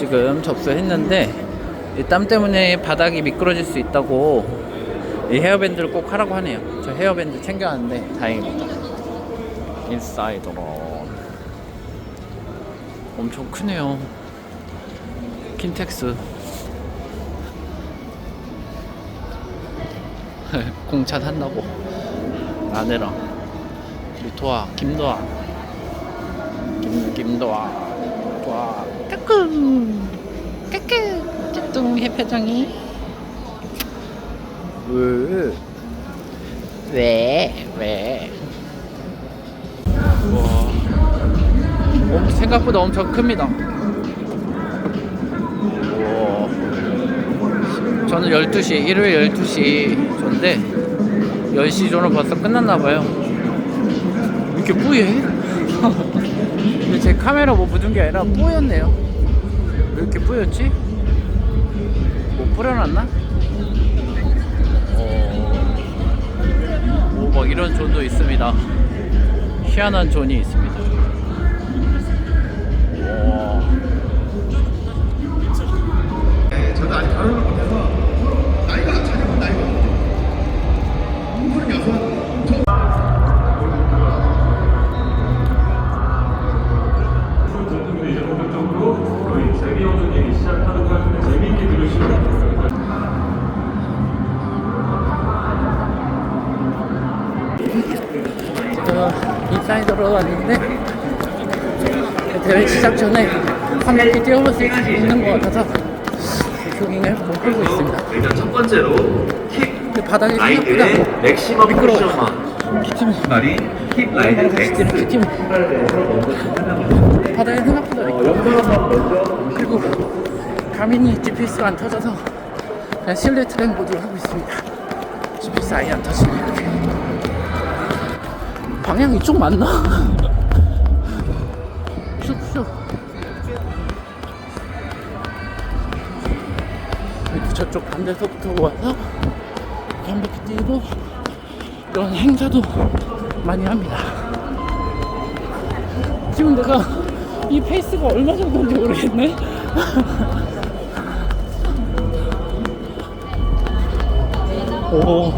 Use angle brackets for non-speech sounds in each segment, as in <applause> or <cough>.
지금 접수했는데 이땀 때문에 바닥이 미끄러질 수 있다고 이 헤어밴드를 꼭 하라고 하네요. 저 헤어밴드 챙겨왔는데 다행입니다. 인사이드로 엄청 크네요. 킨텍스. <laughs> 공찬 한다고? 아내랑 우리 도아 김도아. 김 김도아. 도아. 까꿍 까꿍 쭈뚱해 표정이 왜왜 와 엄- 생각보다 엄청 큽니다. 우와. 저는 12시, 일요일 12시 전데 10시 전은 벌써 끝났나봐요. 이렇게 뿌예? <laughs> 근데 제 카메라 뭐 묻은 게 아니라 뿌였네요. 왜 이렇게 뿌였지? 뭐 뿌려놨나? 어... 오, 막 이런 존도 있습니다. 희한한 존이 있습니다. 왔는데 대회 시작 전에 한 바퀴 뛰어볼 수 있는 것 같아서 조깅을 못 하고 있습니다. 일단 첫 번째로 힙 근데 바닥이 라이드의 생각보다 맥시멈 미끄러워. 기침이 말이 힙 라이드 뛰는 기침이 바닥이 생각보다 미끄러워. 그리고 가민이 GPS가 안 터져서 그냥 실내 트랙 모드로 하고 있습니다. GPS 아예 안 터지네 이렇게. 방향 이쪽 맞나? 슉슉 저쪽 반대서부터 와서 이렇게 뛰고 이런 행사도 많이 합니다. 지금 내가 이 페이스가 얼마 정도인지 모르겠네. <laughs> 오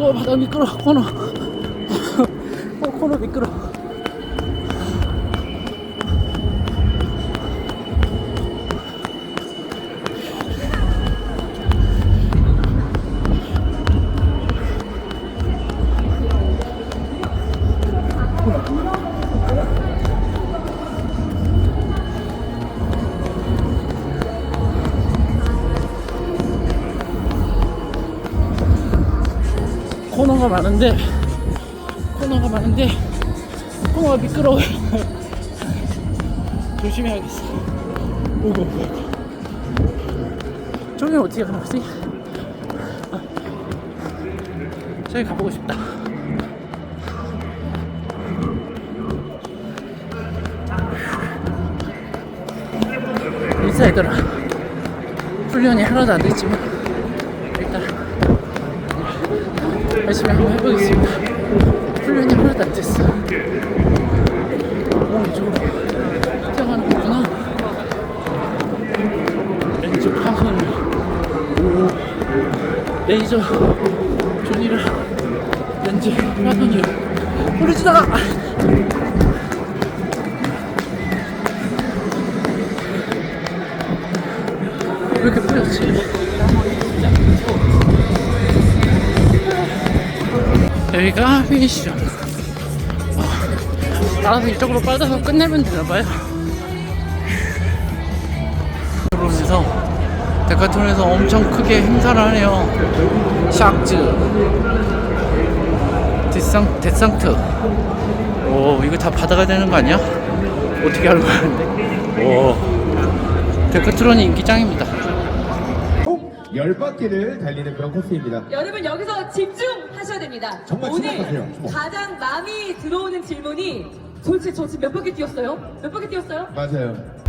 어, 바닥 미끄러. 코너. 어, <laughs> 코너 미끄러. 코너가 많은데 코너가 많은데 코너가 미끄러워요. 조심해야겠어 오고 오고 저기 어떻게 가는 거지? 아, 저기 가보고 싶다. 인사 얘들아. 훈련이 하나도 안 됐지만 일단 열심히 한번 해보겠습니다. 훈련이 하나도 안 됐어. 오, 이쪽으로 뛰어가는 거구나. 왼쪽 하선. 오, 레이저 조니를 렌즈 하선이요. 지나가! 왜 이렇게 뿌렸지? 여기가 피니시점. 어, 알아서 이쪽으로 빠져서 끝내면 되나봐요. 그러면서 데카톤에서 엄청 크게 행사를 하네요. 샥즈, 디상, 데상트. 오, 이거 다 받아가야 되는 거 아니야? 어떻게 알고 하는데? 오, 데카트론이 인기짱입니다. 총 10바퀴를 달리는 그런 코스입니다 여러분 여기서 집중하셔야 됩니다. 정말 오늘 침착하세요. 뭐. 가장 마음이 들어오는 질문이 도대체 저 지금 몇 바퀴 뛰었어요? 몇 바퀴 뛰었어요? 맞아요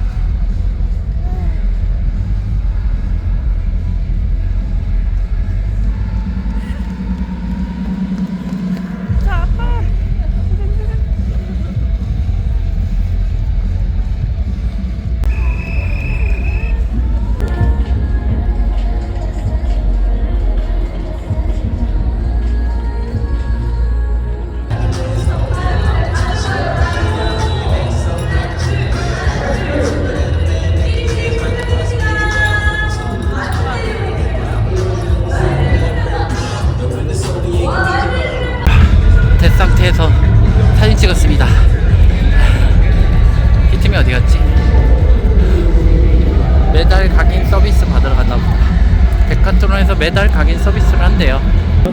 메달 각인 서비스를 한대요. 그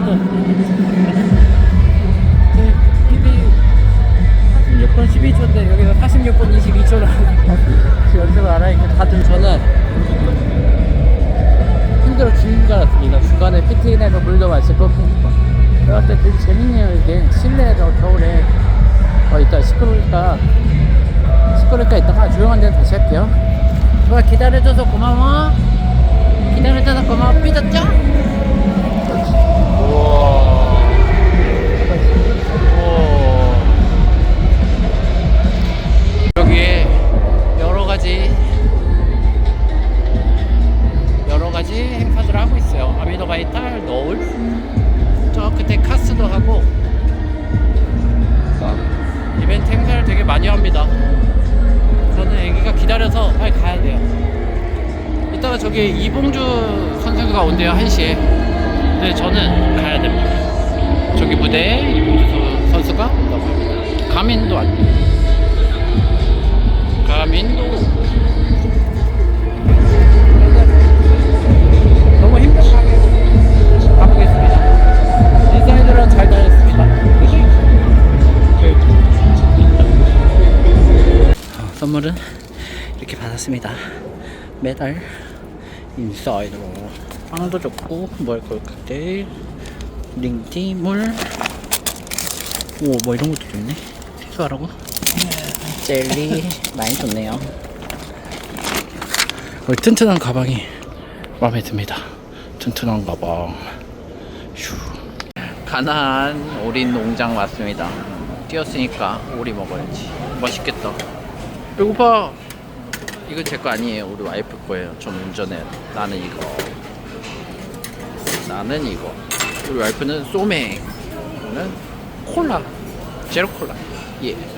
46분 12초인데 여기서 46분 22초로 연습을 안 하니까 다들 저는 힘들어 죽는 줄 알았습니다. 중간에 피트인에서 물도 마시고 그럴 때 되게 재밌네요 이게 실내에서 겨울에 어 이따 시끄러우니까 시끄러우니까 이따가 조용한 데는 다시 할게요. 좋아 기다려줘서 고마워. 기다려줘서 고마워. 삐졌죠? 저기 이봉주 선수가 온대요 1시에. 근데 저는 가야 됩니다. 저기 무대에 이봉주 선수가 온다고 합니다. 가민도 왔대요. 가민도 너무 잘 다녔습니다. 어, 선물은 이렇게 받았습니다. 메달 인사이드로 빵도 줬고 뭘 콜칵테일 링티 물 오, 뭐 이런 것도 좋네. 세수하라고? 젤리 많이 좋네요. 어, 튼튼한 가방이 마음에 듭니다. 튼튼한 가방. 휴. 가나안 오리 농장 왔습니다. 뛰었으니까 오리 먹어야지. 맛있겠다. 배고파. 이거 제거 아니에요. 우리 와이프 거예요. 전 운전해요. 나는 이거. 나는 이거. 우리 와이프는 소맥. 저는 콜라. 제로 콜라. 예.